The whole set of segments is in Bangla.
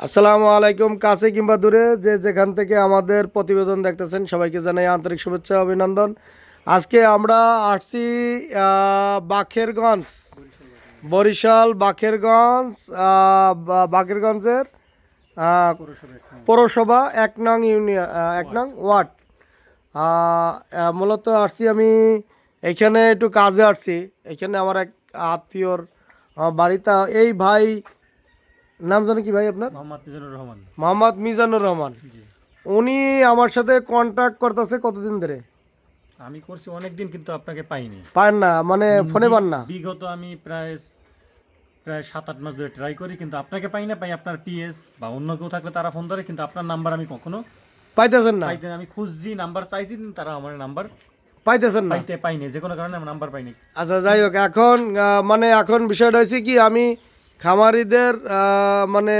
আসসালামু আলাইকুম কাছে কিংবা দূরে যে যেখান থেকে আমাদের প্রতিবেদন দেখতেছেন সবাইকে জানাই আন্তরিক শুভেচ্ছা অভিনন্দন। আজকে আমরা আসছি বাখেরগঞ্জ বরিশাল বাখেরগঞ্জ আহ, বা- বাকেরগঞ্জের আহ, পৌরসভা এক নং। ইউনিয়ন এক নং ওয়ার্ড। মূলত আসছি আমি এখানে একটু কাজে আসছি। এখানে আমার এক আত্মীয়র বাড়িতে এই ভাই নাম জানো কি ভাই আপনার? মোহাম্মদ মিজানুর রহমান। মোহাম্মদ মিজানুর রহমান। উনি আমার সাথে কন্ট্যাক্ট করতেছে কতদিন ধরে? আমি করছি অনেক দিন কিন্তু আপনাকে পাইনি। পান না মানে ফোনে পান না? বিগত আমি প্রায় প্রায় সাত আট মাস ধরে ট্রাই করি কিন্তু আপনাকে পাই না পাই আপনার পিএস বা অন্য কেউ থাকলে তারা ফোন ধরে কিন্তু আপনার নাম্বার আমি কখনো পাইতেছেন না? পাইতে আমি খুঁজছি নাম্বার চাইছি তারা আমার নাম্বার পাইতেছেন না? পাইতে পাইনি যে কোনো কারণে আমার নাম্বার পাইনি। আচ্ছা যাই হোক এখন মানে এখন বিষয়টা হয়েছে কি আমি খামারিদের মানে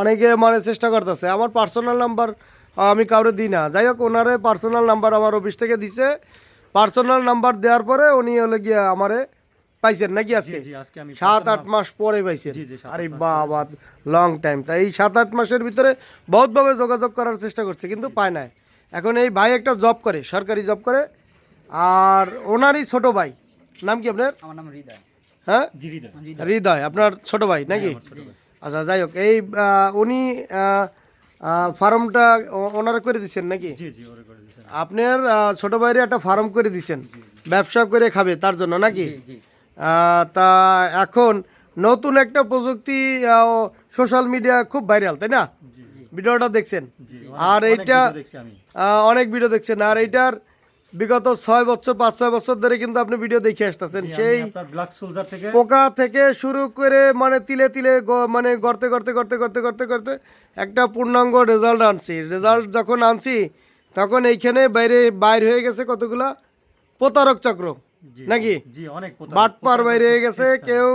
অনেকে মানে চেষ্টা করতেছে। আমার পার্সোনাল নাম্বার আমি কাউরে দিই না। যাই হোক ওনারে পার্সোনাল নাম্বার আমার অফিস থেকে দিছে। পার্সোনাল নাম্বার দেওয়ার পরে উনি হলে গিয়ে আমারে পাইছেন নাকি আজকে? জি আজকে আমি সাত আট মাস পরে পাইছেন। আরে বাবা লং টাইম তাই এই সাত আট মাসের ভিতরে বহুতভাবে যোগাযোগ করার চেষ্টা করছে কিন্তু পায় নাই। এখন এই ভাই একটা জব করে সরকারি জব করে। আর ওনারই ছোট ভাই। নাম কি আপনার? আমার নাম হৃদয়। হ্যাঁ? হৃদয় আপনার ছোট ভাই নাকি? আচ্ছা যাই হোক এই উনি ফার্মটা ওনারা করে দিচ্ছেন নাকি? জি জি ওরে করে দিয়েছেন আপনার ছোট ভাইরে একটা ফার্ম করে দিচ্ছেন ব্যবসা করে খাবে তার জন্য নাকি? তা এখন নতুন একটা প্রযুক্তি সোশ্যাল মিডিয়া খুব ভাইরাল তাই না? ভিডিওটা দেখছেন? আর এইটা অনেক ভিডিও দেখছেন। আর এইটার বিগত ছয় বছর পাঁচ ছয় বছর ধরে কিন্তু আপনি ভিডিও দেখে আসতেছেন। সেই পোকা থেকে শুরু করে মানে তিলে তিলে মানে গড়তে গড়তে গড়তে গড়তে গড়তে গড়তে একটা পূর্ণাঙ্গ রেজাল্ট আনছি। রেজাল্ট যখন আনছি তখন এইখানে বাইরে বাইর হয়ে গেছে কতগুলা? প্রতারক চক্র নাকি? বাটপার বাইরে হয়ে গেছে কেউ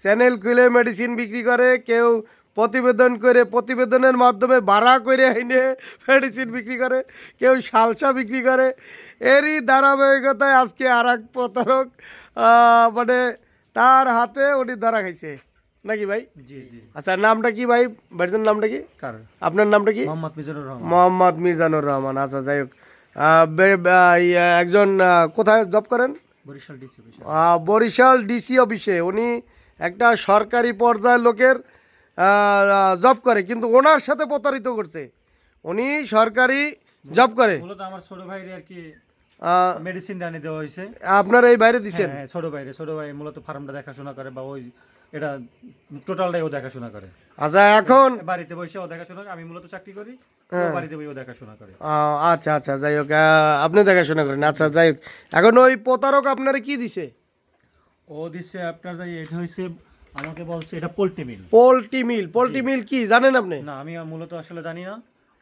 চ্যানেল খুলে মেডিসিন বিক্রি করে কেউ প্রতিবেদন করে প্রতিবেদনের মাধ্যমে ভাড়া করে এনে মেডিসিন বিক্রি করে কেউ সালসা বিক্রি করে এরই ধারাবাহিকতায় আজকে আর এক প্রতারক মানে তার হাতে উনি ধরা খাইছে। নাকি ভাই? জি জি। আচ্ছা নামটা কি ভাই? বাড়ির নামটা কি? কার? আপনার নামটা কি? মোহাম্মদ মিজানুর রহমান। মোহাম্মদ মিজানুর রহমান। আচ্ছা যাই হোক। একজন কোথায় জব করেন? বরিশাল ডিসি অফিসে। বরিশাল ডিসি অফিসে। উনি একটা সরকারি পর্যায়ের লোকের জব করে কিন্তু ওনার সাথে প্রতারিত করছে। উনি সরকারি জব করে। আমার ছোট ভাইয়ের আর কি মেডিসিন আনি দেওয়া হয়েছে। আপনার এই বাইরে দিচ্ছেন হ্যাঁ ছোট ভাইরে ছোট ভাই মূলত ফার্মটা দেখাশোনা করে বা ওই এটা টোটালটাই ও দেখাশোনা করে। আচ্ছা এখন বাড়িতে বসে ও দেখাশোনা করে আমি মূলত চাকরি করি হ্যাঁ। বাড়িতে বসে ও দেখাশোনা করে। আচ্ছা আচ্ছা যাই হোক আপনি দেখাশোনা করেন আচ্ছা যাই হোক। এখন ওই প্রতারক আপনারা কি দিছে? ও দিছে আপনার যে এটা হয়েছে আমাকে বলছে এটা poultry meal. Poultry meal poultry meal কি জানেন আপনি? না আমি মূলত আসলে জানি না।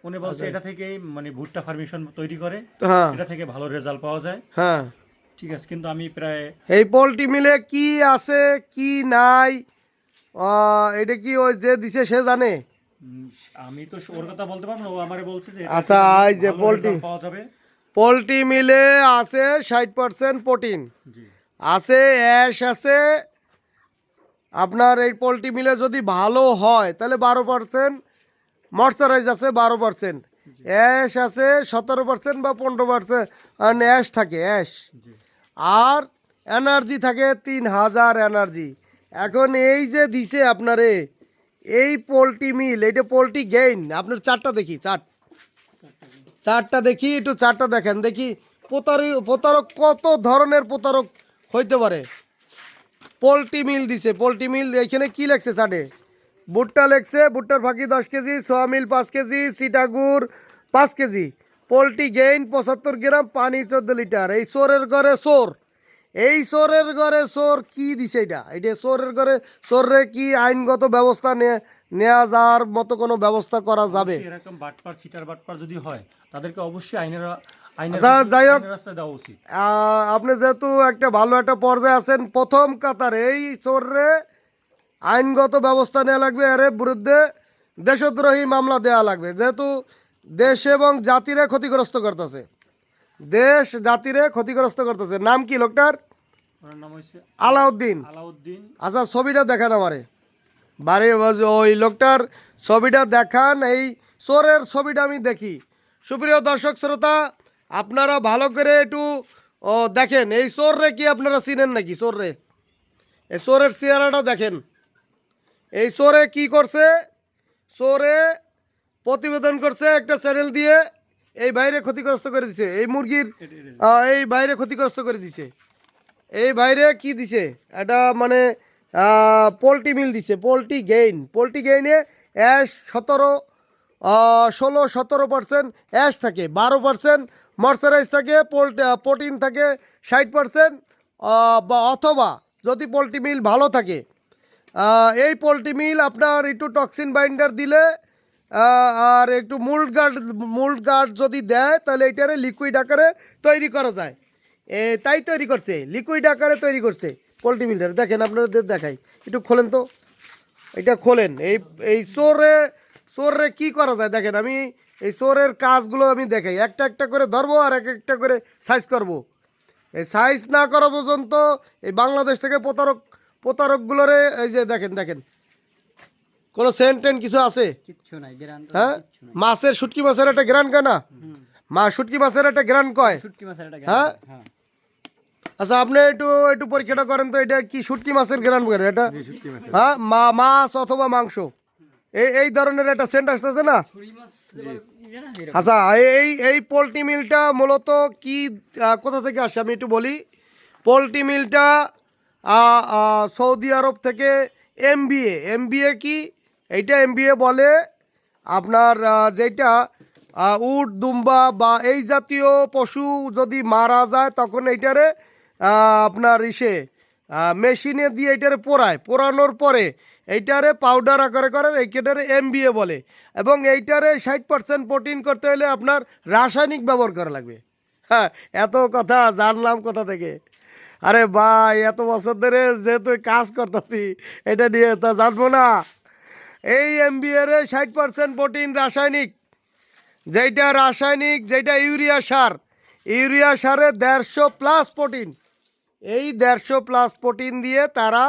উনি বলছে এটা থেকেই মানে ভুট্টা ফার্মেশন তৈরি করে। হ্যাঁ। এটা থেকে ভালো রেজাল্ট পাওয়া যায়। হ্যাঁ। ঠিক আছে কিন্তু আমি প্রায় এই পোলট্রি মিলে কি আছে কি নাই এটা কি ওই যে দিছে সে জানে? আমি তো ওর কথা বলতে পারব না ও আমারে বলছে যে আচ্ছা থেকে এই যে পোল্ট্রি পাওয়া যাবে। পোলট্রি মিলে আছে ষাট পার্সেন্ট প্রোটিন। আছে অ্যাশ আছে। আপনার এই পোলট্রি মিলে যদি ভালো হয় তাহলে বারো পার্সেন্ট ময়শ্চারাইজ আছে বারো পার্সেন্ট অ্যাশ আছে সতেরো পার্সেন্ট বা পনেরো পার্সেন্ট অ্যাশ থাকে অ্যাশ। আর এনার্জি থাকে তিন হাজার এনার্জি। এখন এই যে দিছে আপনারে এই পোলট্রি মিল এইটা পোলট্রি গেইন আপনার চারটা দেখি চার। চারটা দেখি একটু চারটা দেখেন দেখি প্রতারক প্রতারক কত ধরনের প্রতারক হইতে পারে। পোলট্রি মিল দিছে পোলট্রি মিল এখানে কি লাগছে চাটে ভুট্টা লেখছে ভুট্টার ফাঁকি দশ কেজি সোয়া মিল পাঁচ কেজি সিটাগুর পাঁচ কেজি। পোলট্রি গেইন পঁচাত্তর গ্রাম পানি চোদ্দ লিটার। এই সোরের ঘরে সোর এই সোরের ঘরে সোর কি দিছে এটা? এটা সোরের ঘরে সোরে কি আইনগত ব্যবস্থা নে- নেওয়া যাওয়ার মতো কোনো ব্যবস্থা করা যাবে? এরকম বাটপার সিটার বাটপার যদি হয় তাদেরকে অবশ্যই আইনের আচ্ছা, যাই হোক। আপনি যেহেতু একটা ভালো একটা পর্যায়ে আছেন প্রথম কাতারে এই চোররে আইনগত ব্যবস্থা নেওয়া লাগবে এর বিরুদ্ধে দেশদ্রোহী মামলা দেওয়া লাগবে। যেহেতু দেশ এবং জাতিরে ক্ষতিগ্রস্ত করতেছে। দেশ জাতিরে ক্ষতিগ্রস্ত করতেছে। নাম কি লোকটার? আলাউদ্দিন। আলাউদ্দিন। আচ্ছা ছবিটা দেখেন আমারে। বাড়ির ওই লোকটার ছবিটা দেখান এই চোরের ছবিটা আমি দেখি। সুপ্রিয় দর্শক শ্রোতা আপনারা ভালো করে একটু দেখেন এই চোর রে কি আপনারা চিনেন নাকি? চোর রে এই চোরের চেহারাটা দেখেন। এই চোরে কি করছে? চোরে প্রতিবেদন করছে একটা চ্যানেল দিয়ে এই বাইরে ক্ষতিগ্রস্ত করে দিছে। এই মুরগির এই বাইরে ক্ষতিগ্রস্ত করে দিছে। এই বাইরে কি দিছে? এটা মানে পোলট্রি মিল দিছে, পোলট্রি গেইন। পোলট্রি গেইনে অ্যাশ সতেরো ষোলো, সতেরো পার্সেন্ট অ্যাশ থাকে, বারো পার্সেন্ট ময়শ্চারাইজ থাকে প্রোটিন থাকে, ষাট পার্সেন্ট বা অথবা যদি পোলট্রি মিল ভালো থাকে এই পোলট্রি মিল আপনার একটু টক্সিন বাইন্ডার দিলে আর একটু মুল্ড গার্ড মুল্ড গার্ড যদি দেয়, তাহলে এটারে লিকুইড আকারে তৈরি করা যায়। এ, তাই তৈরি করছে লিকুইড আকারে তৈরি করছে পোলট্রি মিলটা। দেখেন, আপনাদের দেখাই, একটু খোলেন তো। এটা খোলেন, এই এই চোরে চোরে কি করা যায়? দেখেন, আমি এই চোরের কাজগুলো আমি দেখাই। একটা একটা করে ধরবো আর এক একটা করে সাইজ করব। এই সাইজ না করা পর্যন্ত এই বাংলাদেশ থেকে প্রতারক প্রতারকগুলোরে এই যে দেখেন দেখেন। কোনো সেন্ট টেন্ট কিছু আছে? কিচ্ছু নাই গ্রান্ড হ্যাঁ? মাছের শুটকি মাছের একটা গ্রান কয় না মা শুটকি মাছের একটা গ্রান কয়? শুটকি মাছের একটা হ্যাঁ? হ্যাঁ। আচ্ছা আপনি একটু একটু পরীক্ষাটা করেন তো এটা কি শুটকি মাছের গ্রান করে এটা হ্যাঁ মা মাছ অথবা মাংস? এই এই ধরনের একটা সেন্ট আসতেছে না? ইয়ে না, আচ্ছা এই এই পোলট্রি মিলটা মূলত কি কোথা থেকে আসে আমি একটু বলি। পোলট্রি মিলটা সৌদি আরব থেকে এমবিএ এমবিএ কি? এইটা এমবিএ বলে আপনার যেটা উট, দুম্বা বা এই জাতীয় পশু যদি মারা যায় তখন এইটারে আপনার ইসে মেশিনে দিয়ে এইটারে পোড়ায়। পোড়ানোর পরে এইটারে পাউডার আকারে করে, এইটারে এমবিএ বলে। এবং এইটারে ষাট পার্সেন্ট প্রোটিন করতে হলে আপনার রাসায়নিক ব্যবহার করা লাগবে। হ্যাঁ এত কথা, জানলাম কোথা থেকে। আরে ভাই, এত বছর ধরে যেহেতু কাজ করতেছি, এটা নিয়ে তা জানব না। এই এমবিএ রে ষাট পার্সেন্ট প্রোটিন রাসায়নিক। যেইটা রাসায়নিক যেটা ইউরিয়া সার। ইউরিয়া সারে দেড়শো প্লাস প্রোটিন এই দেড়শো প্লাস প্রোটিন দিয়ে তারা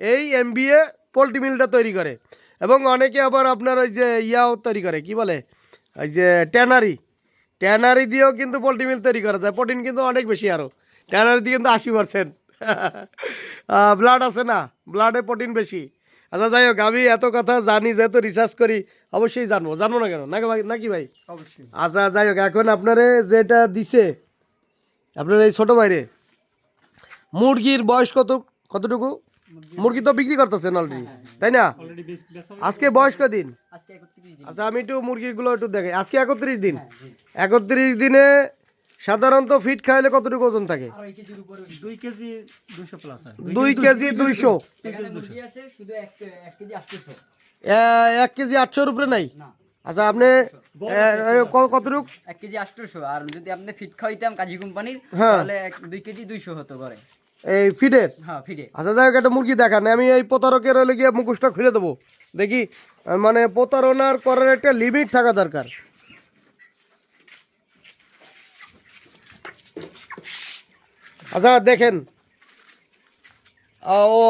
এই এমবিএ পোলট্রি মিলটা তৈরি করে। এবং অনেকে আবার আপনার ওই যে ইয়াও তৈরি করে, কি বলে? ওই যে ট্যানারি। ট্যানারি দিয়েও কিন্তু পোলট্রি মিল তৈরি করা যায়। প্রোটিন কিন্তু অনেক বেশি আরও ট্যানারি দিয়ে কিন্তু আশি পার্সেন্ট ব্লাড আছে না ব্লাডে প্রোটিন বেশি। আচ্ছা যাই হোক আমি এত কথা জানি যেহেতু রিসার্চ করি অবশ্যই জানব। জানব না কেন? নাকি ভাই? নাকি ভাই? অবশ্যই। আচ্ছা যাই হোক এখন আপনারে যেটা দিছে আপনার এই ছোটো বাইরে মুরগির বয়স কত কতটুকু? মুরগি তো বিক্রি করতেছেন অলরেডি তাই না? আজকে বয়স কদিন? দিন। আচ্ছা আমি একটু মুরগিগুলো একটু দেখাই। আজকে একত্রিশ দিন। একত্রিশ দিনে সাধারণত ফিট খাইলে কতটুকু ওজন থাকে। দুই কেজি দুইশো প্লাস দুই কেজি দুইশো। এখানে মুরগি আছে শুধু এক কেজি আটশোর। উপরে নাই? আচ্ছা আপনি কতটুকু? এক কেজি আটশোশো আর যদি আপনি ফিট খাওয়াইতাম কাজী কোম্পানির হ্যাঁ। তাহলে দুই কেজি দুইশো হতো করে এই ফিডের? হ্যাঁ ফিটে আচ্ছা যাই হোক একটা মুরগি দেখান। আমি এই প্রতারকের হলে গিয়ে মুখোশটা খুলে দেবো। দেখি মানে প্রতারণার করার একটা লিমিট থাকা দরকার। আচ্ছা দেখেন। ও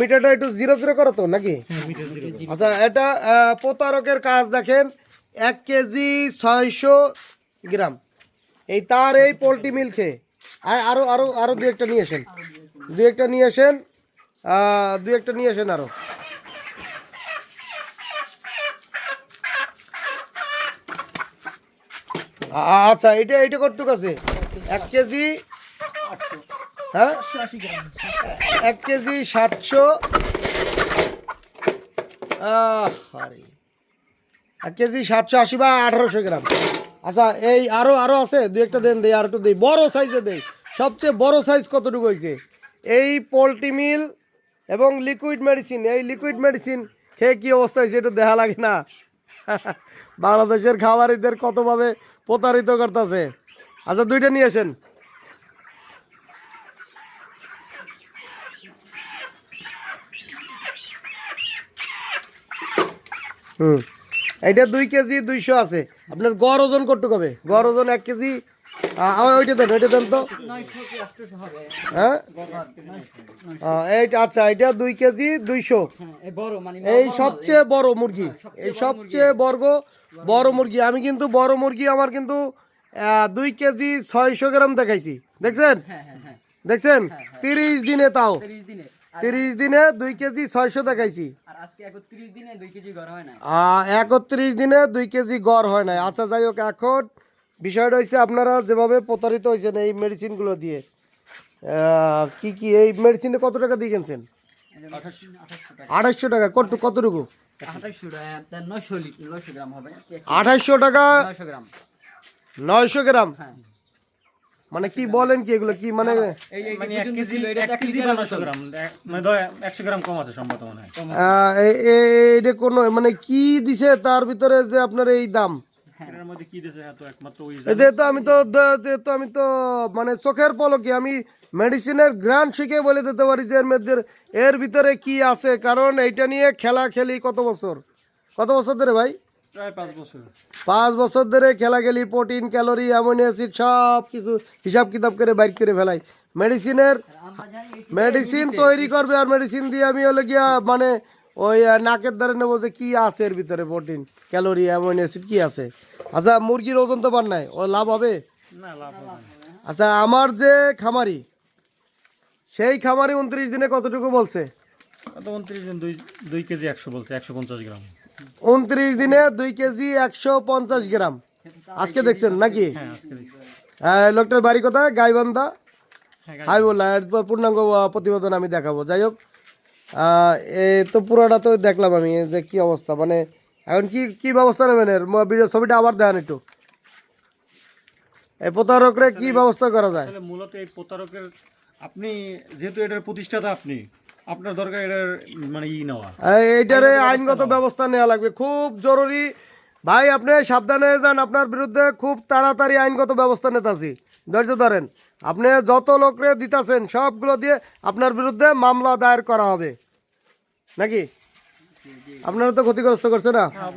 মিটারটা একটু জিরো জিরো করো তো নাকি? আচ্ছা এটা প্রতারকের কাজ দেখেন এক কেজি ছয়শো গ্রাম। এই তার এই পোলট্রি মিল খেয়ে। আর আরও আরও আরও দু একটা নিয়ে আসেন। দু একটা নিয়ে আসেন দু একটা নিয়ে আসেন আরও আচ্ছা এটা এটা কতটুকু আছে? এক কেজি হ্যাঁ? এক কেজি সাতশো। এক কেজি সাতশো আশি বা আঠারোশো গ্রাম। আচ্ছা এই আরও আরও আছে? দু একটা দেন আর একটু বড় সাইজে দেই। সবচেয়ে বড় সাইজ কতটুকু হয়েছে? এই পোলট্রি মিল এবং লিকুইড মেডিসিন। এই লিকুইড মেডিসিন খেয়ে কী অবস্থা হয়েছে একটু দেখা লাগে না? বাংলাদেশের খাবারিদের কতভাবে প্রতারিত করতেছে? আচ্ছা দুইটা নিয়ে আসেন। হুম। এইটা দুই কেজি দুইশো আছে। আপনার গড় ওজন কতটুকু হবে গড় ওজন এক কেজি। আ- আ- ওইটা দেন ওইটা দেন তো। হ্যাঁ? এইটা আচ্ছা এটা দুই কেজি দুইশো। এই সবচেয়ে বড় মুরগি এই সবচেয়ে বর্গ বড় মুরগি। আমি কিন্তু বড় মুরগি আমার কিন্তু দুই কেজি ছয়শো গ্রাম দেখাইছি। দেখছেন? হ্যাঁ হ্যাঁ হ্যাঁ। দেখছেন? তিরিশ দিনে তাও। তিরিশ দিনে দুই কেজি ছয়শো দেখাইছি। একত্রিশ দিনে দুই কেজি গড় হয় নাই? আচ্ছা যাই হোক এখন বিষয়টা হচ্ছে আপনারা যেভাবে প্রতারিত হয়েছেন এই মেডিসিনগুলো দিয়ে কি কি এই মেডিসিনে কত টাকা দিয়ে কিনছেন? আঠাশশো টাকা। কত কতটুকু? আঠাশশো টাকা নয়শো গ্রাম হবে। আঠাশশো টাকা নয়শো গ্রাম। নয়শো গ্রাম? হ্যাঁ। মানে কি বলেন কি এগুলো? কি মানে মানে এটা মানে মনে হয়। কোনো মানে কি দিছে তার ভিতরে যে আপনার এই দাম? হ্যাঁ। তো এটা তো আমি তো তো আমি তো মানে চোখের পলকে আমি মেডিসিনের গ্রান্ট শিখে বলে দিতে পারি যে এর মধ্যে এর ভিতরে কি আছে? কারণ এইটা নিয়ে খেলা খেলি কত বছর? কত বছর ধরে ভাই? পাঁচ বছর। ধরে খেলা খেলি প্রোটিন ক্যালোরি অ্যামোনিয়া অ্যাসিড সব কিছু হিসাব কিতাব করে বাইর করে ফেলাই। মেডিসিনের মেডিসিন তৈরি করবে আর মেডিসিন দিয়ে আমি হলে গিয়া মানে ওই নাকের দ্বারা নেব যে কি আছে এর ভিতরে প্রোটিন ক্যালোরি অ্যামোনিয়া অ্যাসিড কি আছে। আচ্ছা মুরগির ওজন তো পার নাই ও লাভ হবে। আচ্ছা আমার যে খামারি সেই খামারি উনত্রিশ দিনে কতটুকু বলছে? উনত্রিশ দিন দুই দুই কেজি একশো বলছে একশো পঞ্চাশ গ্রাম। উনত্রিশ দিনে দুই কেজি একশো পঞ্চাশ গ্রাম। আজকে দেখছেন নাকি? হ্যাঁ। হ্যাঁ, লোকটার বাড়ি কোথায়? গাইবান্ধা। হাই বললা এরপর পূর্ণাঙ্গ প্রতিবেদন আমি দেখাবো। যাই হোক এ তো পুরোটা তো দেখলাম আমি যে কি অবস্থা। মানে এখন কি কি ব্যবস্থা নেবেন এর? ভিডিও ছবিটা আবার দেখান একটু। এই প্রতারকরে কি ব্যবস্থা করা যায়? মূলত এই প্রতারকের আপনি যেহেতু এটার প্রতিষ্ঠাতা আপনি আপনার দরকার এটার মানে ই নেওয়া। এই- এইটারে আইনগত ব্যবস্থা নেওয়া লাগবে। খুব জরুরি। ভাই আপনি সাবধানে যান। আপনার বিরুদ্ধে খুব তাড়াতাড়ি আইনগত ব্যবস্থা নিতেছি। ধৈর্য ধরেন। আপনি যত লোকরে দিতেছেন সবগুলো দিয়ে আপনার বিরুদ্ধে মামলা দায়ের করা হবে। নাকি? আপনারা তো ক্ষতিগ্রস্ত করছে না? হ্যাঁ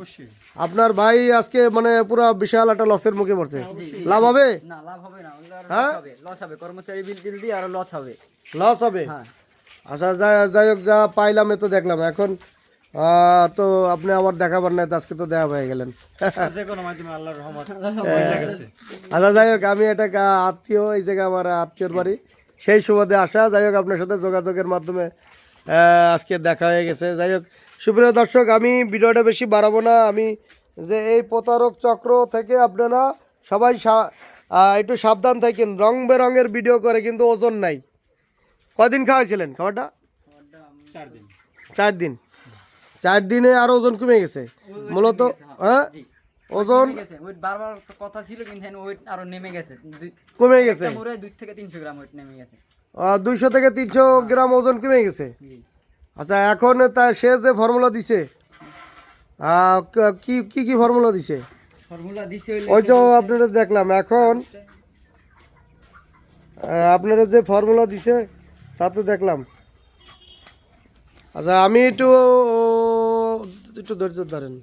আপনার ভাই আজকে মানে পুরো বিশাল একটা লসের মুখে পড়ছে। লাভ হবে? না লাভ হবে না। হ্যাঁ? লস হবে। কর্মচারী বিল দিয়ে আরও লস হবে। লস হবে? হ্যাঁ। আচ্ছা যাই যাই হোক যা পাইলাম এ তো দেখলাম। এখন তো আপনি আমার দেখাবার নাই তো আজকে তো দেখা হয়ে গেলেন। আচ্ছা যাই হোক আমি এটা আত্মীয় এই জায়গায় আমার আত্মীয়র বাড়ি। সেই সুবাদে আসা যাই হোক আপনার সাথে যোগাযোগের মাধ্যমে আজকে দেখা হয়ে গেছে। যাই হোক সুপ্রিয় দর্শক আমি ভিডিওটা বেশি বাড়াবো না। আমি যে এই প্রতারক চক্র থেকে আপনারা সবাই একটু সাবধান থাকেন। রং বেরঙের ভিডিও করে কিন্তু ওজন নাই। কদিন খাওয়াইছিলেন খাবারটা? চার দিন চার দিন চার দিনে আর ওজন কমে গেছে? মূলত হ্যাঁ? ওজন ওয়েট বারবার তো কথা ছিল কিন্তু ওয়েট আরও নেমে গেছে। কমে গেছে? দুই থেকে তিনশো গ্রাম ওয়েট নেমে গেছে। দুইশো থেকে তিনশো গ্রাম ওজন কমে গেছে? আচ্ছা এখন তা সে যে ফর্মুলা দিছে ক- কি কি কি ফর্মুলা দিছে? ফর্মুলা দিছে ওই তো আপনারা দেখলাম এখন আপনারা যে ফর্মুলা দিছে তা তো দেখলাম। আচ্ছা আমি একটু একটু ধৈর্য ধরেন।